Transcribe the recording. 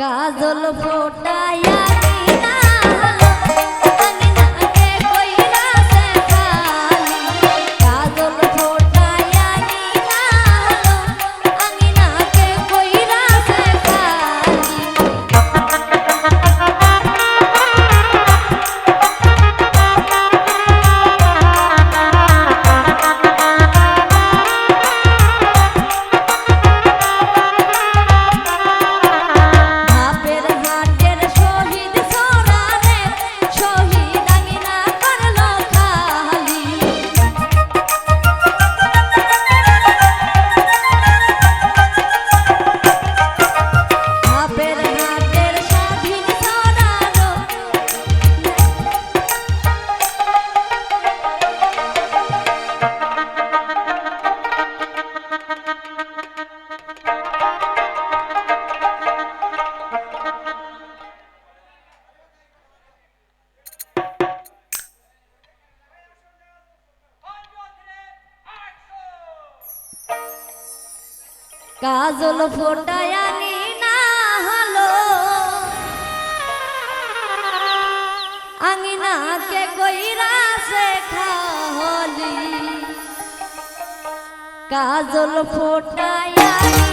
কাজল ফোটায়া কাজল ফোটায়ানি না হলো। আঙিনাকে কইরা শেখা হলি। কাজল ফোটায়ানি